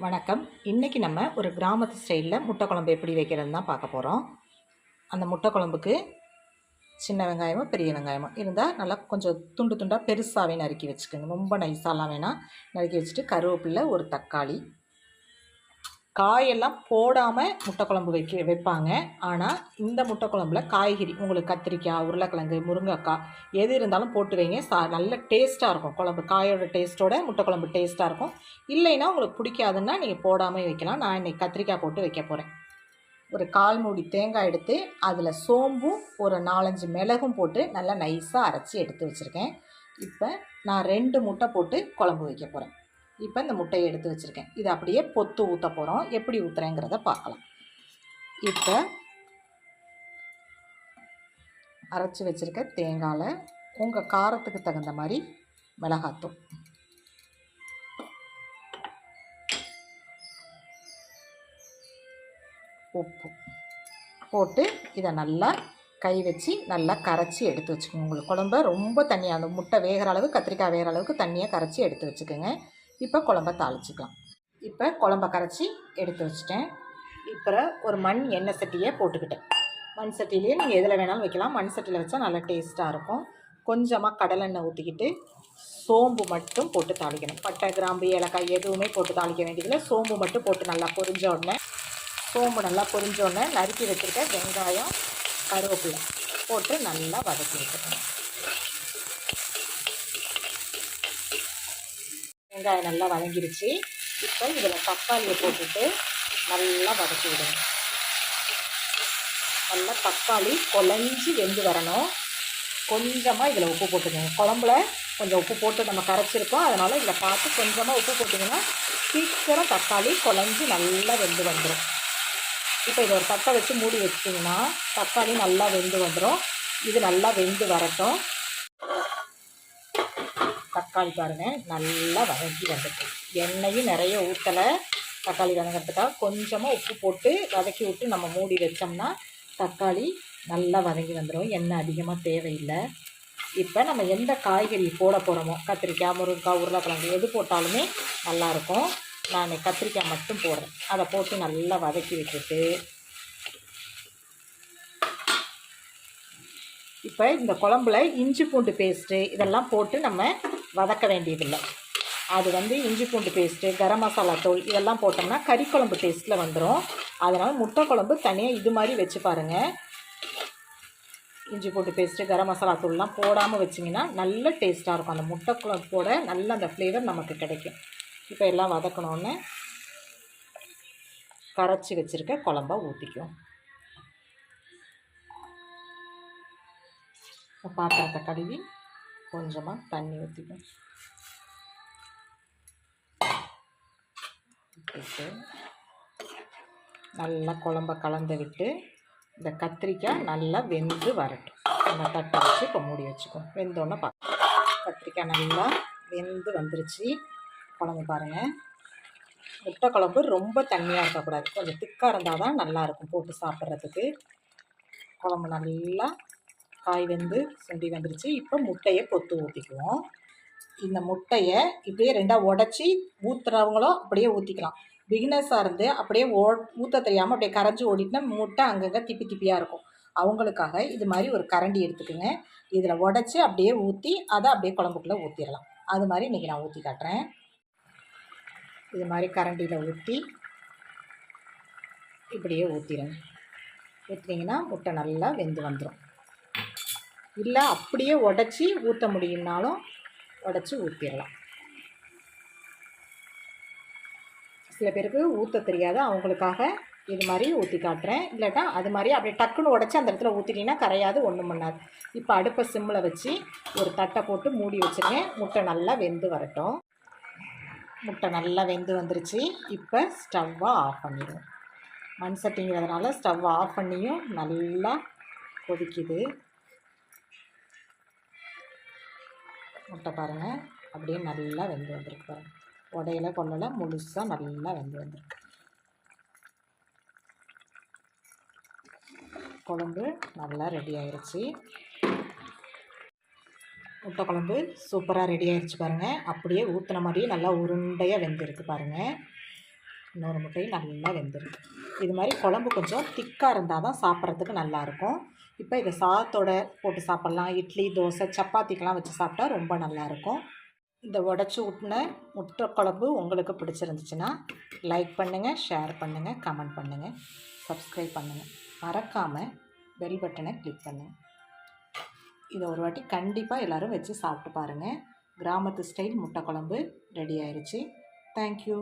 வணக்கம். இன்றைக்கி நம்ம ஒரு கிராமத்து ஸ்டைலில் முட்டை குழம்பு எப்படி வைக்கிறதுன்னு தான் பார்க்க போகிறோம் அந்த முட்டை குழம்புக்கு சின்ன வெங்காயமோ பெரிய வெங்காயமோ இருந்தால் நல்லா கொஞ்சம் துண்டு துண்டாக பெருசாகவே நறுக்கி வச்சுக்கோங்க. ரொம்ப நைஸாலாம் வேணால் நறுக்கி வச்சுட்டு கருவேப்பிலை ஒரு தக்காளி காயெல்லாம் போடாமல் முட்டை குழம்பு வைக்க வைப்பாங்க. ஆனால் இந்த முட்டை குழம்புல காய்கறி உங்களுக்கு கத்திரிக்காய் உருளைக்கிழங்கு முருங்கைக்காய் எது இருந்தாலும் போட்டு வைங்க. சா நல்ல டேஸ்ட்டாக இருக்கும். குழம்பு காயோட டேஸ்ட்டோட முட்டை குழம்பு டேஸ்ட்டாக இருக்கும். இல்லைன்னா உங்களுக்கு பிடிக்காதுன்னா நீங்கள் போடாமல் வைக்கலாம். நான் இன்றைக்கி கத்திரிக்காய் போட்டு வைக்க போகிறேன் ஒரு கால் மூடி தேங்காய் எடுத்து அதில் சோம்பும் ஒரு நாலஞ்சு மிளகும் போட்டு நல்லா நைஸாக அரைச்சி எடுத்து வச்சுருக்கேன். இப்போ நான் ரெண்டு முட்டை போட்டு குழம்பு வைக்க போகிறேன் இப்போ இந்த முட்டையை எடுத்து வச்சுருக்கேன். இது அப்படியே பொத்து ஊற்ற போகிறோம் எப்படி ஊற்றுறேங்கிறத பார்க்கலாம். இப்போ அரைச்சி வச்சுருக்க தேங்காயில் உங்கள் காரத்துக்கு தகுந்த மாதிரி மிளகாத்தூள். உப்பு போட்டு இதை நல்லா கை வச்சு நல்லா கரைச்சி எடுத்து வச்சுக்கோங்க. உங்களுக்கு குழம்ப ரொம்ப தண்ணியாக அந்த முட்டை வேகிற அளவுக்கு கத்திரிக்காய் வேகிற அளவுக்கு தண்ணியாக கரைச்சி எடுத்து வச்சுக்கோங்க. இப்போ குழம்ப தாளிச்சிக்கலாம். இப்போ குழம்ப கரைச்சி எடுத்து வச்சிட்டேன். இப்போ ஒரு மண் எண்ணெய் சட்டியை போட்டுக்கிட்டேன். மண் சட்டிலேயே நீங்கள் எதில் வேணாலும் வைக்கலாம். மண் சட்டியில் வச்சா நல்லா டேஸ்ட்டாக இருக்கும். கொஞ்சமாக கடலெண்ணெய் ஊற்றிக்கிட்டு சோம்பு மட்டும் போட்டு தாளிக்கணும். பட்டை கிராம்பு ஏலக்காய் எதுவுமே போட்டு தாளிக்க வேண்டியதில்லை. சோம்பு மட்டும் போட்டு நல்லா பொரிஞ்ச உடனே சோம்பு நல்லா பொரிஞ்ச உடனே நறுக்கி வச்சுருக்க வெங்காயம் கருவேப்பிலை போட்டு நல்லா வதக்கி வச்சுக்கணும். வெங்காயம் நல்லா வதங்கிருச்சு. இப்போ இதில் தக்காளியை போட்டுட்டு நல்லா வதக்கி விடணும் நல்லா தக்காளி குழஞ்சி வெந்து வரணும். கொஞ்சமாக இதில் உப்பு போட்டுக்கோங்க. குழம்புல கொஞ்சம் உப்பு போட்டு நம்ம கரைச்சிருக்கோம். அதனால் இதில் பார்த்து கொஞ்சமாக உப்பு போட்டிங்கன்னா சீக்கிரம் தக்காளி குழஞ்சி நல்லா வெந்து வந்துடும். இப்போ இதை ஒரு தட்டை வச்சு மூடி வச்சிட்டிங்கன்னா தக்காளி நல்லா வெந்து வந்துடும். இது நல்லா வெந்து வரட்டும். தக்காளி பாருங்கள் நல்லா வதக்கி வந்துட்டு எண்ணெயும் நிறைய ஊற்றலை தக்காளி வதங்கிறதுக்காக கொஞ்சமாக உப்பு போட்டு வதக்கி விட்டு நம்ம மூடி வச்சோம்னா தக்காளி நல்லா வதங்கி வந்துடும் எண்ணெய் அதிகமாக தேவையில்லை. இப்போ நம்ம எந்த காய்கறி போட போகிறோமோ கத்திரிக்காய் முருங்கைக்காய் உருளைக்கிழங்கு எது போட்டாலுமே நல்லாயிருக்கும் நான் கத்திரிக்காய் மட்டும் போடுறேன். அதை போட்டு நல்லா வதக்கி விட்டுட்டு. இப்போ இந்த குழம்புல இஞ்சி பூண்டு பேஸ்ட்டு இதெல்லாம் போட்டு நம்ம வதக்க வேண்டியதில்லை. அது வந்து இஞ்சி பூண்டு பேஸ்ட்டு கரம் மசாலா தூள் இதெல்லாம் போட்டோம்னா கறி குழம்பு டேஸ்ட்டில் வந்துடும் அதனால் முட்டை குழம்பு தனியாக இது மாதிரி வச்சு பாருங்கள் இஞ்சி பூண்டு பேஸ்ட்டு கரம் மசாலா தூள்லாம் போடாமல் வச்சிங்கன்னா நல்ல டேஸ்ட்டாக இருக்கும். அந்த முட்டை குழம்போட நல்ல அந்த ஃப்ளேவர் நமக்கு கிடைக்கும். இப்போ எல்லாம் வதக்கணுன்னு கரைச்சி வச்சுருக்க குழம்பா ஊற்றிக்கும் பாத்திரத்தை கழுவி கொஞ்சமாக தண்ணி ஊற்றிக்கும் நல்லா குழம்ப கலந்து விட்டு இந்த கத்திரிக்காய் நல்லா வெந்து வரட்டும். நம்ம தட்டை வச்சு இப்போ மூடி வச்சுக்கோம் வெந்தோன்னே பார்க்க கத்திரிக்காய் நல்லா வெந்து வந்துருச்சு. குழம்பு பாருங்கள் முட்டை குழம்பு ரொம்ப தண்ணியாக இருக்கக்கூடாது. கொஞ்சம் திக்காக இருந்தால் தான் நல்லாயிருக்கும் போட்டு சாப்பிட்றதுக்கு. குழம்பு நல்லா காய் வெந்து சுண்டி வந்துருச்சு. இப்போ முட்டையை பொத்து ஊற்றிக்குவோம் இந்த முட்டையை இப்படியே ரெண்டாக உடச்சி ஊற்றுறவங்களும் அப்படியே ஊற்றிக்கலாம் பிகினர்ஸாக இருந்து அப்படியே ஓ ஊற்ற தெரியாமல் அப்படியே கரைஞ்சி ஓடிட்டுனா முட்டை அங்கங்கே திப்பி திப்பியாக இருக்கும். அவங்களுக்காக இது மாதிரி ஒரு கரண்டி எடுத்துக்கோங்க. இதில் உடச்சி அப்படியே ஊற்றி அதை அப்படியே குழம்புக்குள்ளே ஊற்றிடலாம் அது மாதிரி இன்றைக்கி நான் ஊற்றி காட்டுறேன். இது மாதிரி கரண்டியில் ஊற்றி இப்படியே ஊற்றிடுங்க ஊற்றினீங்கன்னா முட்டை நல்லா வெந்து வந்துடும் இல்லை அப்படியே உடச்சி ஊற்ற முடியும்னாலும் உடச்சி ஊற்றிடலாம் சில பேருக்கு ஊற்ற தெரியாது. அவங்களுக்காக இது மாதிரி ஊற்றி காட்டுறேன். இல்லாட்டா அது மாதிரி அப்படியே டக்குன்னு உடச்சி அந்த இடத்துல ஊற்றிட்டீங்கன்னா கரையாது ஒன்றும் பண்ணாது. இப்போ அடுப்பை சிம்மில் வச்சு ஒரு தட்டை போட்டு மூடி வச்சுருக்கேன். முட்டை நல்லா வெந்து வரட்டும். முட்டை நல்லா வெந்து வந்துருச்சு. இப்போ ஸ்டவ்வை ஆஃப் பண்ணிடுவோம் மண் சட்டிங்கிறதுனால ஸ்டவ் ஆஃப் பண்ணியும் நல்லா கொதிக்குது. முட்டை பாருங்கள் அப்படியே நல்லா வெந்து வந்திருக்கு பாருங்கள் உடையில கொள்ளலை முழுசாக நல்லா வெந்து வந்திருக்கு. குழம்பு நல்லா ரெடி ஆயிடுச்சு முட்டை குழம்பு சூப்பராக ரெடி ஆயிடுச்சு பாருங்கள் அப்படியே ஊற்றின மாதிரியே நல்லா உருண்டையாக வெந்திருக்கு பாருங்கள் இன்னொரு முட்டையும் நல்லா வெந்திருக்கு. இது மாதிரி குழம்பு கொஞ்சம் திக்காக இருந்தால் தான் சாப்பிட்றதுக்கு நல்லாயிருக்கும் இப்போ இதை சாதத்தோட போட்டு சாப்பிட்லாம். இட்லி தோசை சப்பாத்திக்கெலாம் வச்சு சாப்பிட்டா ரொம்ப நல்லாயிருக்கும். இந்த உடச்சி ஊட்டின முட்டை குழம்பு உங்களுக்கு பிடிச்சிருந்துச்சுன்னா லைக் பண்ணுங்கள் ஷேர் பண்ணுங்கள் கமெண்ட் பண்ணுங்கள் சப்ஸ்கிரைப் பண்ணுங்கள் மறக்காமல் பெல் பட்டனை கிளிக் பண்ணுங்கள் இதை ஒரு வாட்டி கண்டிப்பாக எல்லோரும் வச்சு சாப்பிட்டு பாருங்கள் கிராமத்து ஸ்டைல் முட்டை குழம்பு ரெடி ஆயிடுச்சு தேங்க்யூ